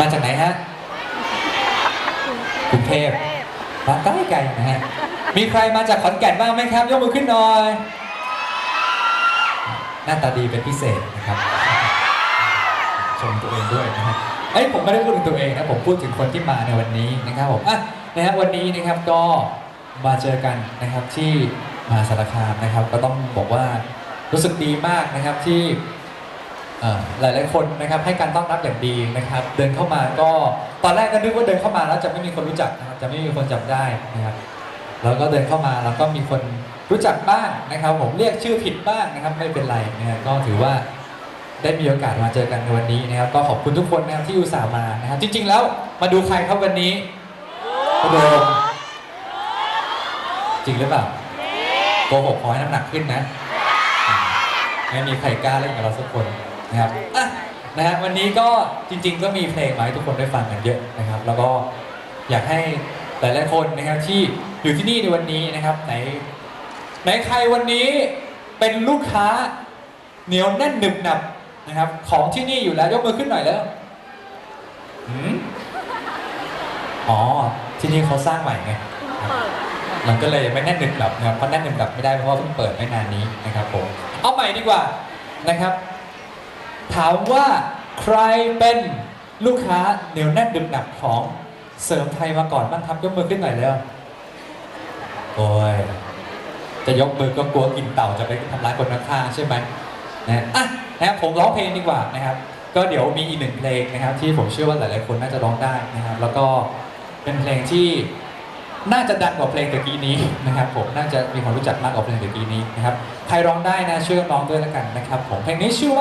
มาจากไหนฮะกรุงเทพมาใกล้ไกลนะฮะมีใครมาจากขอนแก่นบ้างไหมครับ ยกมือขึ้นหน่อย หน้าตาดีเป็นพิเศษนะครับ ชมตัวเองด้วยนะฮะเอ้ยผมไม่ได้พูดถึงตัวเองนะผมพูดถึงคนที่มาในวันนี้นะครับผมอะนะฮะวันนี้นะครับก็มาเจอกันนะครับที่มหาสารคามนะครับ ก็ต้องบอกว่ารู้สึกดีมากนะครับที่ เอ่อหลายคนนะครับให้การต้อนรับอย่างดีนะครับ เดินเข้ามาก็ตอนแรกก็นึกว่าเดินเข้ามาแล้วจะไม่มีคนรู้จักนะครับจะไม่มีคนจำได้นะครับแล้วก็เดินเข้ามาแล้วก็มีคนรู้จักบ้างนะครับ ผมเรียกชื่อผิดบ้างนะครับ ไม่เป็นไรนะครับก็ถือว่าได้มีโอกาสมาเจอกันในวันนี้นะครับ ก็ขอบคุณทุกคนนะครับที่อุตส่าห์มานะครับ จริง ๆ แล้วมาดูใครครับวันนี้โดมจริงหรือเปล่าโกหกขอให้น้ำหนักขึ้นนะไม่มีใครกล้าเล่นกับเราสักคน นะครับอะนะฮะวันนี้ก็จริง ๆ ก็มีเพลงมาให้ทุกคนได้ฟังกันเยอะนะครับ แล้วก็อยากให้หลายๆคนนะครับที่อยู่ที่นี่ในวันนี้นะครับไหนไหนใครวันนี้เป็นลูกค้าเหนียวแน่นหนึบหนับนะครับ ของที่นี่อยู่แล้วยกมือขึ้นหน่อยแล้วหืมอ๋อที่นี่เขาสร้างใหม่ไงมันก็เลยไม่แน่นหนึบหนับนะครับเพราะแน่นหนึบหนับไม่ได้เพราะว่าเพิ่งเปิดไม่นานนี้นะครับผมเอาใหม่ดีกว่านะครับ ถามว่าใครเป็นลูกค้าเหนียวแน่นหนึบหนับของเสริมไทยมาก่อนบ้างครับยกมือขึ้นหน่อยแล้วโอ้ยจะยกมือก็กลัวกินเต่าจะไปทำร้ายคนข้างๆใช่ไหมนะอะนะครับผมร้องเพลงดีกว่านะครับ ก็เดี๋ยวมีอีกหนึ่งเพลงนะครับ ที่ผมเชื่อว่าหลายๆคนน่าจะร้องได้นะครับ แล้วก็เป็นเพลงที่น่าจะดังกว่าเพลงตะกี้นี้นะครับ ผมน่าจะมีความรู้จักมากกว่าเพลงตะกี้นี้นะครับใครร้องได้นะช่วยน้องด้วยแล้วกันนะครับ ผมเพลงนี้ชื่อว่า